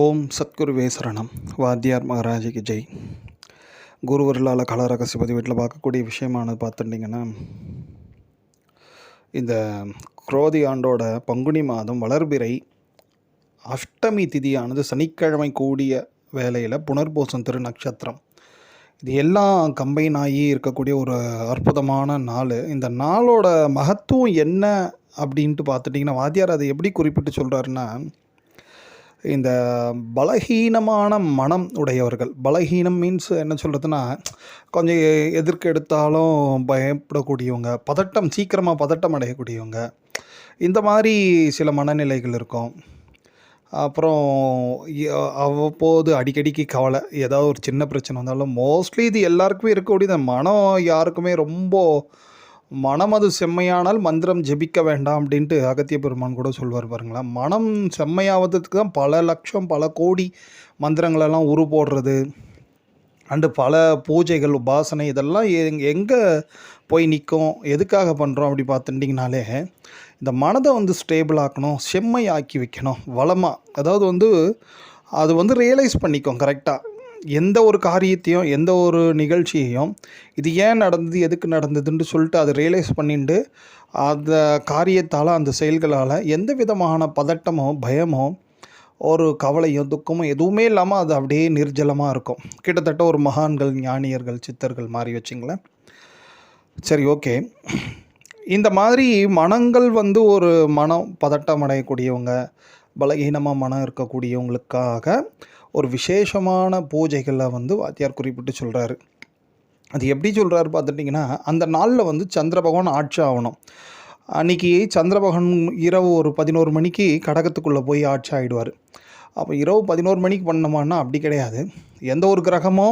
ஓம் சத்குருவே சரணம். வாத்தியார் மகாராஜிக்கு ஜெய். குருவர்களால் கலரகசிபதி வீட்டில் பார்க்கக்கூடிய விஷயமானது பார்த்துட்டிங்கன்னா இந்த குரோதி ஆண்டோட பங்குனி மாதம் வளர்பிறை அஷ்டமி திதியானது சனிக்கிழமை கூடிய வேலையில் புனர்பூசம் திரு நட்சத்திரம் இது எல்லாம் கம்பைன் ஆகி இருக்கக்கூடிய ஒரு அற்புதமான நாள். இந்த நாளோட மகத்துவம் என்ன அப்படின்ட்டு பார்த்துட்டிங்கன்னா வாத்தியார் அதை எப்படி குறிப்பிட்டு சொல்கிறாருன்னா இந்த பலகீனமான மனம் உடையவர்கள். பலகீனம் மீன்ஸ் என்ன சொல்கிறதுனா கொஞ்சம் எதிர்க்கு எடுத்தாலும் பயப்படக்கூடியவங்க பதட்டம் சீக்கிரமாக பதட்டம் அடையக்கூடியவங்க. இந்த மாதிரி சில மனநிலைகள் இருக்கும். அப்புறம் அவ்வப்போது அடிக்கடிக்கு கவலை ஏதாவது ஒரு சின்ன பிரச்சனை வந்தாலும் மோஸ்ட்லி இது எல்லாருக்குமே இருக்கக்கூடிய மனம் யாருக்குமே ரொம்ப மனம் அது செம்மையானால் மந்திரம் ஜெபிக்க வேண்டாம் அப்படின்ட்டு அகத்திய பெருமான் கூட சொல்வார் பாருங்களேன். மனம் செம்மையாவதுக்கு தான் பல லட்சம் பல கோடி மந்திரங்களெல்லாம் உரு போடுறது. அண்டு பல பூஜைகள் உபாசனை இதெல்லாம் எங் எங்கே போய் நிற்கும் எதுக்காக பண்ணுறோம் அப்படி பார்த்துட்டிங்கனாலே இந்த மனதை வந்து ஸ்டேபிள் ஆக்கணும் செம்மையாக்கி வைக்கணும் வளமாக அதாவது வந்து அது வந்து ரியலைஸ் பண்ணிக்கும் கரெக்டாக எந்த ஒரு காரியத்தையும் எந்த ஒரு நிகழ்ச்சியையும் இது ஏன் நடந்தது எதுக்கு நடந்ததுன்னு சொல்லிட்டு அதை ரியலைஸ் பண்ணிட்டு அந்த காரியத்தால் அந்த செயல்களால் எந்த விதமான பதட்டமோ பயமோ ஒரு கவலையும் துக்கமோ எதுவுமே இல்லாமல் அது அப்படியே நிர்ஜலமாக இருக்கும். கிட்டத்தட்ட ஒரு மகான்கள் ஞானியர்கள் சித்தர்கள் மாதிரி வச்சிங்களேன். சரி ஓகே. இந்த மாதிரி மனங்கள் வந்து ஒரு மனம் பதட்டம் அடையக்கூடியவங்க பலகீனமாக மனம் இருக்கக்கூடியவங்களுக்காக ஒரு விசேஷமான பூஜைகளை வந்து வாத்தியார் குறிப்பிட்டு சொல்கிறாரு அது எப்படி சொல்கிறாரு பார்த்துட்டிங்கன்னா அந்த நாளில் வந்து சந்திர பகவான் ஆட்சி ஆகணும். அன்றைக்கி சந்திர பகவான் இரவு ஒரு பதினோரு மணிக்கு கடகத்துக்குள்ளே போய் ஆட்சி ஆகிடுவார் அப்போ இரவு பதினோரு மணிக்கு பண்ணோமான்னா அப்படி கிடையாது. எந்த ஒரு கிரகமோ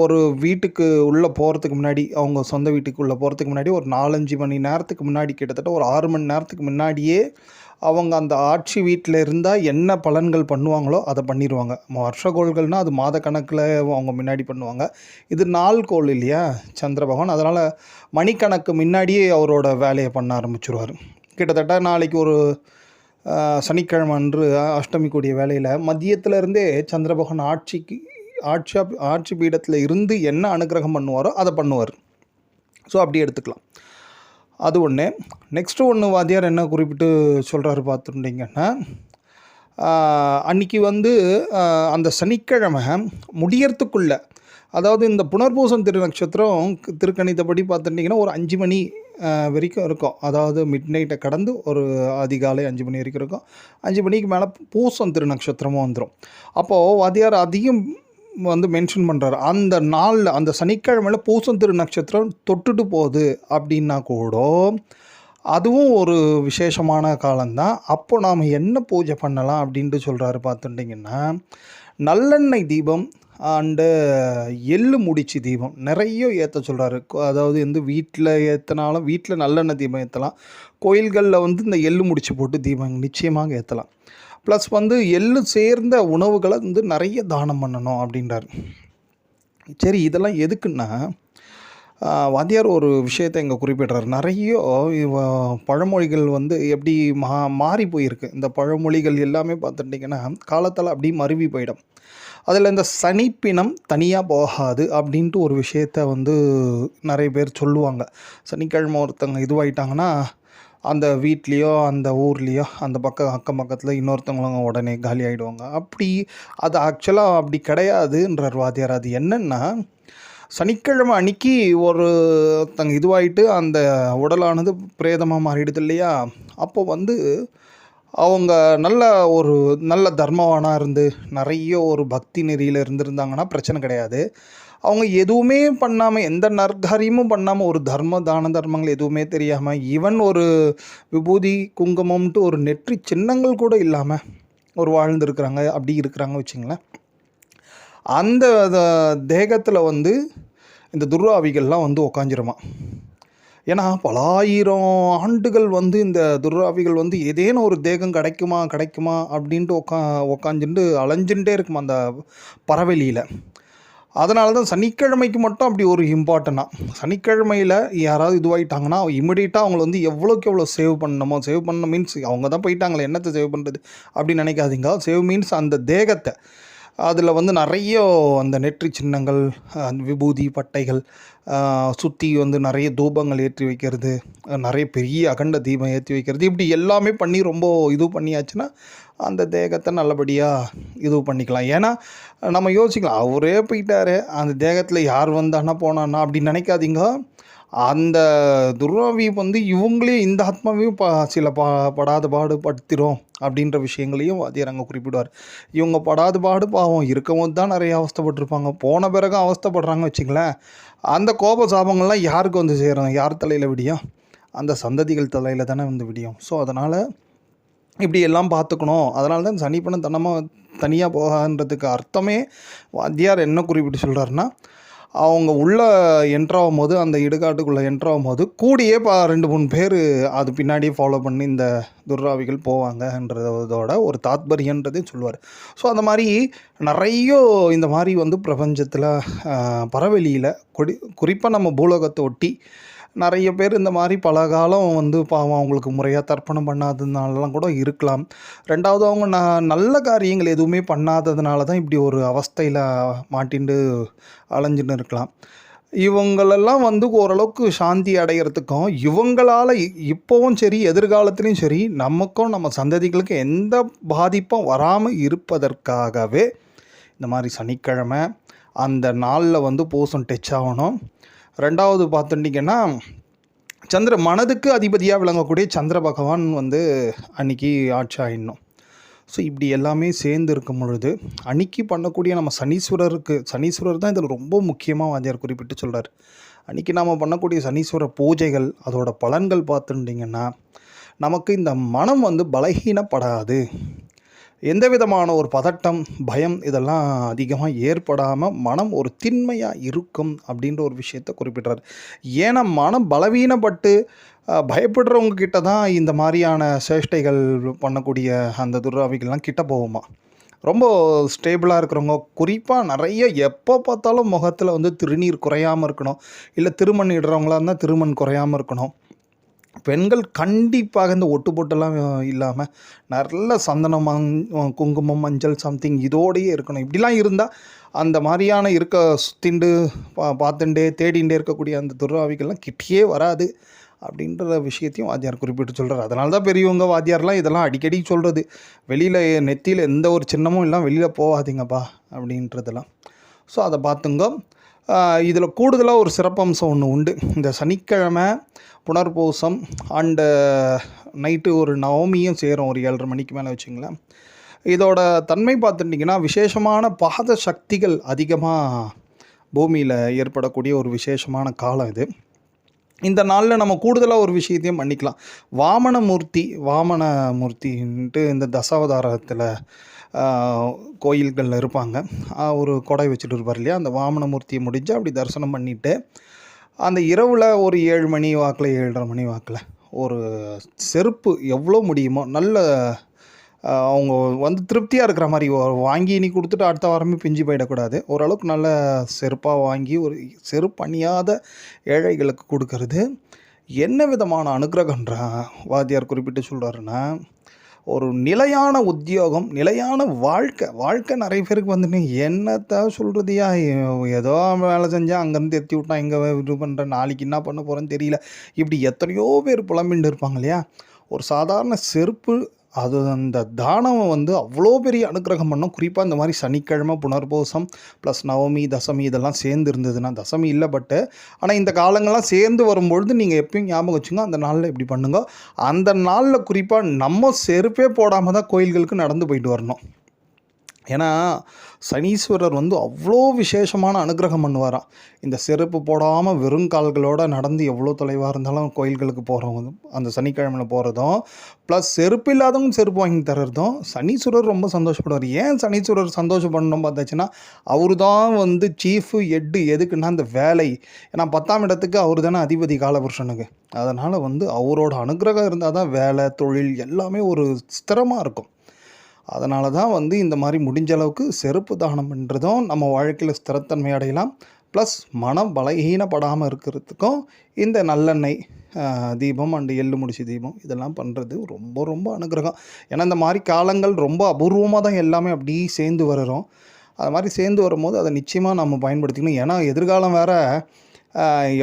ஒரு வீட்டுக்கு உள்ளே போகிறதுக்கு முன்னாடி அவங்க சொந்த வீட்டுக்கு உள்ளே போகிறதுக்கு முன்னாடி ஒரு நாலஞ்சு மணி நேரத்துக்கு முன்னாடி கிட்டத்தட்ட ஒரு ஆறு மணி நேரத்துக்கு முன்னாடியே அவங்க அந்த ஆட்சி வீட்டில் இருந்தால் என்ன பலன்கள் பண்ணுவாங்களோ அதை பண்ணிடுவாங்க வருஷ கோள்கள்னால் அது மாத கணக்கில் அவங்க முன்னாடி பண்ணுவாங்க. இது நாள் கோள் இல்லையா? சந்திர பகவான். அதனால் மணிக்கணக்கு முன்னாடியே அவரோட வேலையை பண்ண ஆரம்பிச்சிருவார். கிட்டத்தட்ட நாளைக்கு ஒரு சனிக்கிழமை அன்று அஷ்டமி கூடிய வேலையில் மதியத்துல இருந்தே ஆட்சிக்கு ஆட்சி ஆட்சி பீடத்தில் இருந்து என்ன அனுகிரகம் பண்ணுவாரோ அதை பண்ணுவார். ஸோ அப்படி எடுத்துக்கலாம். அது ஒன்று நெக்ஸ்ட்டு ஒன்று வாத்தியார் என்ன குறிப்பிட்டு சொல்கிறாரு பார்த்துட்டிங்கன்னா அன்றைக்கி வந்து அந்த சனிக்கிழமை முடியறதுக்குள்ள அதாவது இந்த புனர்பூசம் திரு நட்சத்திரம் திருக்கணித்தபடி பார்த்துட்டிங்கன்னா ஒரு அஞ்சு மணி வரைக்கும் இருக்கும். அதாவது மிட் நைட்டை கடந்து ஒரு அதிகாலை அஞ்சு மணி வரைக்கும் இருக்கும். அஞ்சு மணிக்கு மேலே பூசம் திரு நட்சத்திரமும் வந்துடும் அப்போது வாத்தியார் அதிகம் வந்து மென்ஷன் பண்ணுறாரு அந்த நாளில் அந்த சனிக்கிழமையில் பூசம் திரு நட்சத்திரம் தொட்டுட்டு போகுது அப்படின்னா கூட அதுவும் ஒரு விசேஷமான காலம்தான். அப்போ நாம் என்ன பூஜை பண்ணலாம் அப்படின்ட்டு சொல்கிறாரு பார்த்துட்டிங்கன்னா நல்லெண்ணெய் தீபம் அண்டு எள்ளு முடிச்சு தீபம் நிறைய ஏற்ற சொல்கிறாரு அதாவது வந்து வீட்டில் ஏற்றினாலும் வீட்டில் நல்லெண்ணெய் தீபம் ஏற்றலாம் கோயில்களில் வந்து இந்த எள்ளு முடிச்சு போட்டு தீபம் நிச்சயமாக ஏற்றலாம் ப்ளஸ் வந்து எள்ளு சேர்ந்த உணவுகளை வந்து நிறைய தானம் பண்ணணும் அப்படின்றார். சரி இதெல்லாம் எதுக்குன்னா வாத்தியார் ஒரு விஷயத்தை இங்கே குறிப்பிடுறார். நிறைய பழமொழிகள் வந்து எப்படி மா மாறி போயிருக்கு. இந்த பழமொழிகள் எல்லாமே பார்த்துட்டிங்கன்னா காலத்தால் அப்படி மருவி போயிடும். அதில் இந்த சனிப்பினம் தனியாக போகாது அப்படின்ட்டு ஒரு விஷயத்த வந்து நிறைய பேர் சொல்லுவாங்க. சனிக்கிழமை ஒருத்தங்க இதுவாயிட்டாங்கன்னா அந்த வீட்லேயோ அந்த ஊர்லேயோ அந்த பக்கம் அக்கம் பக்கத்தில் இன்னொருத்தவங்களும் உடனே காலி ஆகிடுவாங்க அப்படி அது ஆக்சுவலாக அப்படி கிடையாதுன்றார் வாத்தியார். அது என்னென்னா சனிக்கிழமை அன்னைக்கு ஒருத்தங்க இதுவாகிட்டு அந்த உடலானது பிரேதமாக மாறிடுது இல்லையா? அப்போ வந்து அவங்க நல்ல ஒரு நல்ல தர்மவானாக இருந்து நிறைய ஒரு பக்தி நெறியில் இருந்திருந்தாங்கன்னா பிரச்சனை கிடையாது. அவங்க எதுவுமே பண்ணாமல் எந்த நற்காரியமும் பண்ணாமல் ஒரு தர்ம தான தர்மங்கள் எதுவுமே தெரியாமல் ஈவன் ஒரு விபூதி குங்குமம்ன்ட்டு ஒரு நெற்றி சின்னங்கள் கூட இல்லாமல் ஒரு வாழ்ந்துருக்குறாங்க அப்படி இருக்கிறாங்க வச்சுங்களேன். அந்த தேகத்தில் வந்து இந்த துர்ராவிகள்லாம் வந்து உக்காஞ்சிருமா ஏன்னா பல ஆயிரம் ஆண்டுகள் வந்து இந்த துர்ராவிகள் வந்து ஏதேனும் ஒரு தேகம் கிடைக்குமா கிடைக்குமா அப்படின்ட்டு உக்கா உக்காந்துட்டு அலைஞ்சுட்டே இருக்குமா அந்த பறவெளியில் அதனால தான் சனிக்கிழமைக்கு மட்டும் அப்படி ஒரு இம்பார்ட்டண்ட்டாக சனிக்கிழமையில் யாராவது இதுவாகிட்டாங்கன்னா இமிடியேட்டாக அவங்கள வந்து எவ்வளோக்கு எவ்வளோ சேவ் பண்ணணுமோ சேவ் பண்ண மீன்ஸ் அவங்க தான் போயிட்டாங்களே என்னத்தை சேவ் பண்ணுறது அப்படின்னு நினைக்காதீங்க. சேவ் மீன்ஸ் அந்த தேகத்தை. அதில் வந்து நிறைய அந்த நெற்றி சின்னங்கள் அந்த விபூதி பட்டைகள் சுற்றி வந்து நிறைய தூபங்கள் ஏற்றி வைக்கிறது நிறைய பெரிய அகண்ட தீபம் ஏற்றி வைக்கிறது. இப்படி எல்லாமே பண்ணி ரொம்ப இது பண்ணியாச்சுன்னா அந்த தேகத்தை நல்லபடியாக இது பண்ணிக்கலாம். ஏன்னா நம்ம யோசிக்கலாம் அவரே போயிட்டாரு அந்த தேகத்தில் யார் வந்தானா போனானா அப்படி நினைக்காதீங்க. அந்த துர்ராவி வந்து இவங்களே இந்த ஆத்மாவையும் பா சில பா படாத பாடு அப்படின்ற விஷயங்களையும் வாத்தியார் அங்கே குறிப்பிடுவார். இவங்க படாத பாடு பாவம் இருக்கவும் தான் நிறைய அவஸ்தைப்பட்டிருப்பாங்க. போன பிறகு அவஸ்தைப்படுறாங்க வச்சுங்களேன் அந்த கோப சாபங்கள்லாம் யாருக்கு வந்து சேரும்? யார் தலையில் விடியும்? அந்த சந்ததிகள் தலையில் தானே வந்து விடியும். ஸோ அதனால் இப்படி எல்லாம் பார்த்துக்கணும். அதனால தான் சனிப்பணம் தனமாக தனியாக போகான்றதுக்கு அர்த்தமே வாத்தியார் என்ன குறிப்பிட்டு சொல்கிறாருன்னா அவங்க உள்ளே என்ட்ராகும் போது அந்த இடுகாட்டுக்குள்ளே என்ட்ராகும் போது கூடியே பா ரெண்டு மூணு பேர் அது பின்னாடியே ஃபாலோ பண்ணி இந்த துர்ராவிகள் போவாங்கன்றதோட ஒரு தாத்பரியன்றதையும் சொல்லுவார். ஸோ அந்த மாதிரி நிறைய இந்த மாதிரி வந்து பிரபஞ்சத்தில் பறவெளியில் கொடி குறிப்பாக நம்ம பூலோகத்தை ஒட்டி நிறைய பேர் இந்த மாதிரி பல காலம் வந்து பாவம் அவங்களுக்கு முறையாக தர்ப்பணம் பண்ணாததுனாலலாம் கூட இருக்கலாம். ரெண்டாவது அவங்க ந நல்ல காரியங்கள் எதுவுமே பண்ணாததுனால தான் இப்படி ஒரு அவஸ்தையில் மாட்டிண்டு அலைஞ்சுன்னு இருக்கலாம். இவங்களெல்லாம் வந்து ஓரளவுக்கு சாந்தி அடைகிறதுக்கும் இவங்களால் இப்போவும் சரி எதிர்காலத்துலேயும் சரி நமக்கும் நம்ம சந்ததிகளுக்கு எந்த பாதிப்பும் வராமல் இருப்பதற்காகவே இந்த மாதிரி சனிக்கிழமை அந்த நாளில் வந்து பூசம் டச் ஆகணும் ரெண்டாவது பார்த்துட்டிங்கன்னா சந்திர மனதுக்கு அதிபதியாக விளங்கக்கூடிய சந்திர பகவான் வந்து அன்னைக்கு ஆட்சி ஆயிடணும். ஸோ இப்படி எல்லாமே சேர்ந்து இருக்கும் பொழுது அன்னைக்கு பண்ணக்கூடிய நம்ம சனீஸ்வரருக்கு சனீஸ்வரர் தான் இதில் ரொம்ப முக்கியமாக வாத்தியார் குறிப்பிட்டு சொல்கிறார் அன்றைக்கி நாம் பண்ணக்கூடிய சனீஸ்வர பூஜைகள் அதோட பலன்கள் பார்த்துட்டிங்கன்னா நமக்கு இந்த மனம் வந்து பலகீனப்படாது. எந்த விதமான ஒரு பதட்டம் பயம் இதெல்லாம் அதிகமாக ஏற்படாமல் மனம் ஒரு திண்மையாக இருக்கும் அப்படின்ற ஒரு விஷயத்தை குறிப்பிட்றார். ஏன்னா மனம் பலவீனப்பட்டு பயப்படுறவங்க கிட்ட தான் இந்த மாதிரியான சேஷ்டைகள் பண்ணக்கூடிய அந்த துர்ராவிகள்லாம் கிட்ட போகுமா? ரொம்ப ஸ்டேபிளாக இருக்கிறவங்க குறிப்பாக நிறைய எப்போ பார்த்தாலும் முகத்தில் வந்து திருநீர் குறையாமல் இருக்கணும். இல்லை திருமண் இடுறவங்களா இருந்தால் திருமண் குறையாமல் இருக்கணும். பெண்கள் கண்டிப்பாக இந்த ஒட்டு போட்டெல்லாம் இல்லாமல் நல்ல சந்தனம் குங்குமம் மஞ்சள் சம்திங் இதோடையே இருக்கணும். இப்படிலாம் இருந்தால் அந்த மாதிரியான இருக்க சுத்திண்டு பா பார்த்துண்டே தேடிண்டே இருக்கக்கூடிய அந்த துர்ராவிகள்லாம் கிட்டேயே வராது அப்படின்ற விஷயத்தையும் வாத்தியார் குறிப்பிட்டு சொல்கிறார் அதனால தான் பெரியவங்க வாத்தியார்லாம் இதெல்லாம் அடிக்கடி சொல்கிறது வெளியில் நெத்தியில் எந்த ஒரு சின்னமும் இல்லாமல் வெளியில் போகாதீங்கப்பா அப்படின்றதெல்லாம். ஸோ அதை பார்த்துங்க. இதில் கூடுதலாக ஒரு சிறப்பம்சம் ஒன்று உண்டு. இந்த சனிக்கிழமை புனர்பூசம் அண்டு நைட்டு ஒரு நவமியும் சேரும் ஒரு ஏழரை மணிக்கு மேலே வச்சுங்களேன். இதோட தன்மை பார்த்துட்டிங்கன்னா விசேஷமான பாத சக்திகள் அதிகமாக பூமியில் ஏற்படக்கூடிய ஒரு விசேஷமான காலம் இது. இந்த நாளில் நம்ம கூடுதலாக ஒரு விஷயத்தையும் பண்ணிக்கலாம். வாமனமூர்த்தி வாமனமூர்த்தின்ட்டு இந்த தசாவதாரத்தில் கோயில்களில் இருப்பாங்க. ஒரு கொடை வச்சுட்டு இருப்பார் இல்லையா? அந்த வாமனமூர்த்தியை முடிஞ்சு அப்படி தரிசனம் பண்ணிவிட்டு அந்த இரவில் ஒரு ஏழு மணி வாக்கில் ஏழரை மணி வாக்கில் ஒரு செருப்பு எவ்வளோ முடியுமோ நல்ல அவங்க வந்து திருப்தியாக இருக்கிற மாதிரி வாங்கி நீ கொடுத்துட்டு அடுத்த வாரமே பிஞ்சு போயிடக்கூடாது. ஓரளவுக்கு நல்ல செருப்பாக வாங்கி ஒரு செருப்பு அணியாத ஏழைகளுக்கு கொடுக்கறது. என்ன விதமான அனுகிரகன்ற வாத்தியார் குறிப்பிட்டு சொல்கிறாருன்னா ஒரு நிலையான உத்தியோகம் நிலையான வாழ்க்கை. வாழ்க்கை நிறைய பேருக்கு வந்துட்டு என்னத்த சொல்கிறதையா ஏதோ வேலை செஞ்சால் அங்கேருந்து எத்தி விட்டான் இங்கே இது பண்ணுறேன் நாளைக்கு என்ன பண்ண போகிறேன்னு தெரியல. இப்படி எத்தனையோ பேர் புலம்பின்னு இருப்பாங்க இல்லையா? ஒரு சாதாரண செருப்பு அது அந்த தானம் வந்து அவ்வளோ பெரிய அனுக்கிரகம் பண்ணும். குறிப்பாக இந்த மாதிரி சனிக்கிழமை புனர்போசம் ப்ளஸ் நவமி தசமி இதெல்லாம் சேர்ந்து இருந்ததுன்னா தசமி இல்லை பட்டு ஆனால் இந்த காலங்கள்லாம் சேர்ந்து வரும்பொழுது நீங்கள் எப்பயும் ஞாபகம் வச்சுங்க அந்த நாளில் இப்படி பண்ணுங்க. அந்த நாளில் குறிப்பாக நம்ம செருப்பே போடாமல் தான் கோயில்களுக்கு நடந்து போயிட்டு வரணும். ஏன்னா சனீஸ்வரர் வந்து அவ்வளோ விசேஷமான அனுகிரகம் பண்ணுவாராம் இந்த செருப்பு போடாமல் வெறும் கால்களோடு நடந்து எவ்வளோ தொலைவாக இருந்தாலும் கோயில்களுக்கு போகிறவங்க அந்த சனிக்கிழமையில் போகிறதும் ப்ளஸ் செருப்பு இல்லாதவங்க செருப்பு வாங்கி தர்றதும் சனீஸ்வரர் ரொம்ப சந்தோஷப்படுவார். ஏன் சனீஸ்வரர் சந்தோஷப்படணும் பார்த்தாச்சுன்னா அவர் தான் வந்து சீஃபு எட்டு எதுக்குன்னா அந்த வேலை. ஏன்னா பத்தாம் இடத்துக்கு அவர் தானே அதிபதி காலபுருஷனுக்கு அதனால் வந்து அவரோட அனுகிரகம் இருந்தால் தான் வேலை தொழில் எல்லாமே ஒரு ஸ்திரமாக இருக்கும். அதனால தான் வந்து இந்த மாதிரி முடிஞ்ச அளவுக்கு செருப்பு தானம் பண்ணுறதும் நம்ம வாழ்க்கையில் ஸ்திரத்தன்மை அடையலாம். ப்ளஸ் மனம் பலகீனப்படாமல் இருக்கிறதுக்கும் இந்த நல்லெண்ணெய் தீபம் அண்டு எள்ளு முடிச்சு தீபம் இதெல்லாம் பண்ணுறது ரொம்ப ரொம்ப அனுகிரகம். ஏன்னா இந்த மாதிரி காலங்கள் ரொம்ப அபூர்வமாக தான் எல்லாமே அப்படி சேர்ந்து வருகிறோம் அது மாதிரி சேர்ந்து வரும்போது அதை நிச்சயமாக நம்ம பயன்படுத்திக்கணும். ஏன்னா எதிர்காலம் வேறு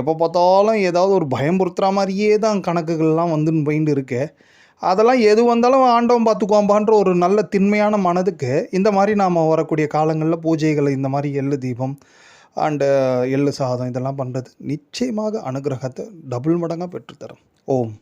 எப்போ பார்த்தாலும் ஏதாவது ஒரு பயம்புறுத்துகிற மாதிரியே தான் கணக்குகள்லாம் வந்து போயின்னு இருக்குது அதெல்லாம் எது வந்தாலும் ஆண்டவன் பார்த்துக்குவாம்பான்ற ஒரு நல்ல திண்மையான மனதுக்கு இந்த மாதிரி நாம் வரக்கூடிய காலங்களில் பூஜைகளை இந்த மாதிரி எள்ளு தீபம் அண்டு எள்ளு சாதம் இதெல்லாம் பண்ணுறது நிச்சயமாக அனுகிரகத்தை டபுள் மடங்காக பெற்றுத்தரும். ஓம்.